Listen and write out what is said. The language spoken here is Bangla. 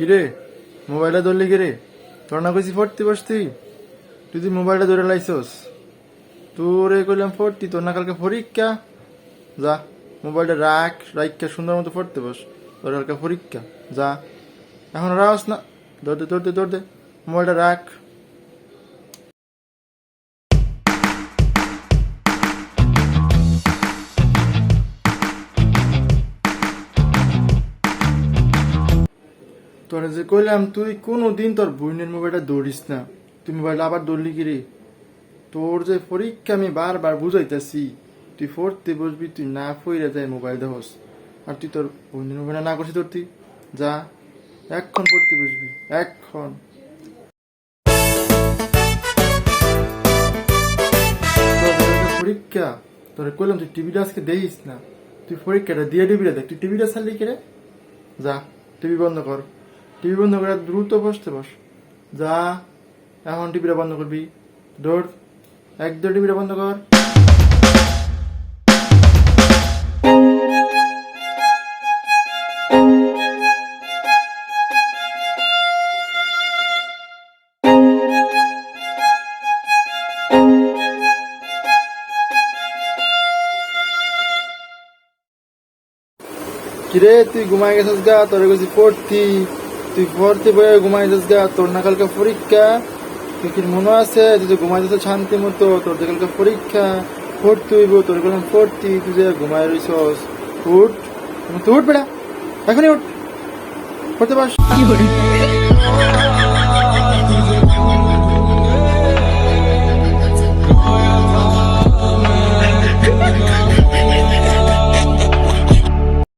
কিরে? মোবাইলটা ধরলি কিরে? তোর না কইছি ফোরতি বস তুই তুই মোবাইলটা ধরে লাইছস। তোরে কইলাম ফোরতি তোর না কালকে পরীক্ষা। যা, মোবাইলটা রাখ, রাইখা, সুন্দর মতো পড়তে বস। তোর কালকে পরীক্ষা। যা, এখন রাস না। ধরতে ধরতে ধরতে মোবাইলটা রাখ। তোরা যে কইলাম, তুই কোনো দিন তোর বোনের মোবাইলটা দৌড়িস না। তুই মোবাইলটা আবার দৌড়লি কি রে তোর যে পরীক্ষা আমি বারবার বুঝাইতেছি, তুই পড়তে বসবি, তুই না ফইরে যায় মোবাইল দেখস। আর তুই তোর বোনের মোবাইলটা না করছিস তোর তুই? যা এক্ষণ পড়তে বসবি এক্ষণ পরীক্ষা, তোরে কইলাম তুই টিভিটা আজকে দেখিস না। তুই পরীক্ষাটা দিয়ে দেখ, তুই টিভিটা ছাড়লি কে রে যা টিভি বন্ধ কর। টিভি বন্ধ করে দ্রুত বসতে বস। যা, এখন টিভিটা বন্ধ করবি। দৌড়। একদম টিভিটা বন্ধ কর। কিরে, তুই ঘুমাই গেছিস গা? তোর গেছি পড়তি। তুই পড়তে বয়ে ঘুমাই যাস গা। তোর না কালকে পরীক্ষা। তুই কি মনে আছে? তো ঘুমাই যাস শান্তি মতো। তোর যে কালকে পরীক্ষা তুই হইব তোর গেলাম পড়তি, তুই যে ঘুমাই রইছস। উঠ। তুই উঠ বেড়া এখনই উঠ। পড়তে পাস